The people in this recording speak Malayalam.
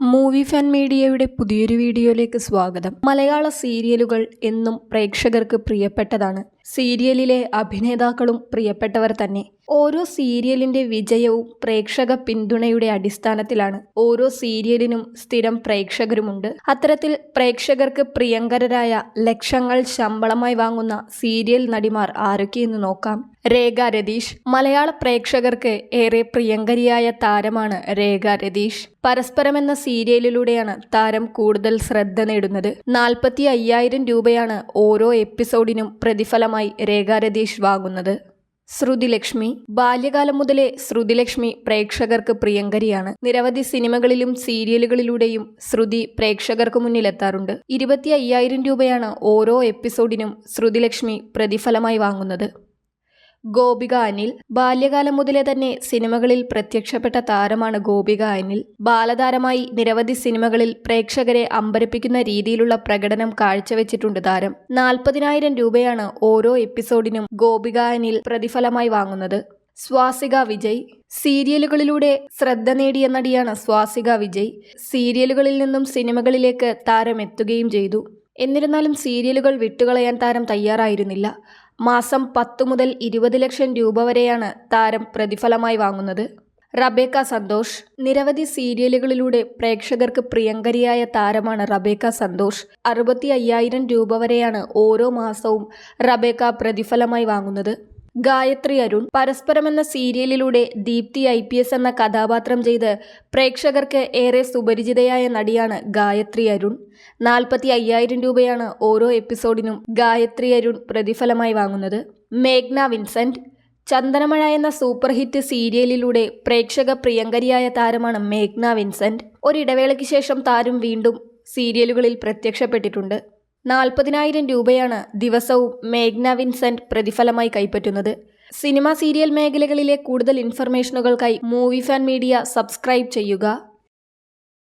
മൂവി ഫാൻ മീഡിയയുടെ പുതിയൊരു വീഡിയോയിലേക്ക് സ്വാഗതം. മലയാള സീരിയലുകൾ എന്നും പ്രേക്ഷകർക്ക് പ്രിയപ്പെട്ടതാണ്. സീരിയലിലെ അഭിനേതാക്കളും പ്രിയപ്പെട്ടവർ തന്നെ. ഓരോ സീരിയലിന്റെ വിജയവും പ്രേക്ഷക പിന്തുണയുടെ അടിസ്ഥാനത്തിലാണ്. ഓരോ സീരിയലിനും സ്ഥിരം പ്രേക്ഷകരുമുണ്ട്. അത്തരത്തിൽ പ്രേക്ഷകർക്ക് പ്രിയങ്കരരായ ലക്ഷങ്ങൾ ശമ്പളമായി വാങ്ങുന്ന സീരിയൽ നടിമാർ ആരൊക്കെയെന്ന് നോക്കാം. രേഖ രതീഷ്. മലയാള പ്രേക്ഷകർക്ക് ഏറെ പ്രിയങ്കരിയായ താരമാണ് രേഖ രതീഷ്. പരസ്പരം എന്ന സീരിയലിലൂടെയാണ് താരം കൂടുതൽ ശ്രദ്ധ നേടുന്നത്. നാൽപ്പത്തി അയ്യായിരം രൂപയാണ് ഓരോ എപ്പിസോഡിനും പ്രതിഫലമായി രേഖ രതീഷ് വാങ്ങുന്നത്. ശ്രുതിലക്ഷ്മി. ബാല്യകാലം മുതലേ ശ്രുതിലക്ഷ്മി പ്രേക്ഷകർക്ക് പ്രിയങ്കരിയാണ്. നിരവധി സിനിമകളിലും സീരിയലുകളിലൂടെയും ശ്രുതി പ്രേക്ഷകർക്ക് മുന്നിലെത്താറുണ്ട്. ഇരുപത്തി അയ്യായിരം രൂപയാണ് ഓരോ എപ്പിസോഡിനും ശ്രുതിലക്ഷ്മി പ്രതിഫലമായി വാങ്ങുന്നത്. ഗോപിക അനിൽ ബാല്യകാലം മുതലേ തന്നെ സിനിമകളിൽ പ്രത്യക്ഷപ്പെട്ട താരമാണ് ഗോപിക അനിൽ. ബാലതാരമായി നിരവധി സിനിമകളിൽ പ്രേക്ഷകരെ അമ്പരപ്പിക്കുന്ന രീതിയിലുള്ള പ്രകടനം കാഴ്ചവെച്ചിട്ടുണ്ട് താരം. നാൽപ്പതിനായിരം രൂപയാണ് ഓരോ എപ്പിസോഡിനും ഗോപിക അനിൽ പ്രതിഫലമായി വാങ്ങുന്നത്. സ്വാസിക വിജയ്. സീരിയലുകളിലൂടെ ശ്രദ്ധ നേടിയ നടിയാണ് സ്വാസിക വിജയ്. സീരിയലുകളിൽ നിന്നും സിനിമകളിലേക്ക് താരം എത്തുകയും ചെയ്തു. എന്നിരുന്നാലും സീരിയലുകൾ വിട്ടുകളയാൻ താരം തയ്യാറായിരുന്നില്ല. മാസം പത്ത് മുതൽ ഇരുപത് ലക്ഷം രൂപ വരെയാണ് താരം പ്രതിഫലമായി വാങ്ങുന്നത്. റബേക്ക സന്തോഷ്. നിരവധി സീരിയലുകളിലൂടെ പ്രേക്ഷകർക്ക് പ്രിയങ്കരിയായ താരമാണ് റബേക്ക സന്തോഷ്. അറുപത്തി അയ്യായിരം രൂപ വരെയാണ് ഓരോ മാസവും റബേക്ക പ്രതിഫലമായി വാങ്ങുന്നത്. ഗായത്രി അരുൺ പരസ്പരം എന്ന സീരിയലിലൂടെ ദീപ്തി ഐ പി എസ് എന്ന കഥാപാത്രം ചെയ്ത് പ്രേക്ഷകർക്ക് ഏറെ സുപരിചിതയായ നടിയാണ് ഗായത്രി അരുൺ. നാൽപ്പത്തി അയ്യായിരം രൂപയാണ് ഓരോ എപ്പിസോഡിനും ഗായത്രി അരുൺ പ്രതിഫലമായി വാങ്ങുന്നത്. മേഘ്ന വിൻസെന്റ്. ചന്ദനമഴ എന്ന സൂപ്പർ ഹിറ്റ് സീരിയലിലൂടെ പ്രേക്ഷക പ്രിയങ്കരിയായ താരമാണ് മേഘ്ന വിൻസെന്റ്. ഒരിടവേളയ്ക്ക് ശേഷം താരം വീണ്ടും സീരിയലുകളിൽ പ്രത്യക്ഷപ്പെട്ടിട്ടുണ്ട്. നാൽപ്പതിനായിരം രൂപയാണ് ദിവസവും മേഘ്ന വിൻസെന്റ് പ്രതിഫലമായി കൈപ്പറ്റുന്നത്. സിനിമ സീരിയൽ മേഖലകളിലെ കൂടുതൽ ഇൻഫർമേഷനുകൾക്കായി മൂവി ഫാൻ മീഡിയ സബ്സ്ക്രൈബ് ചെയ്യുക.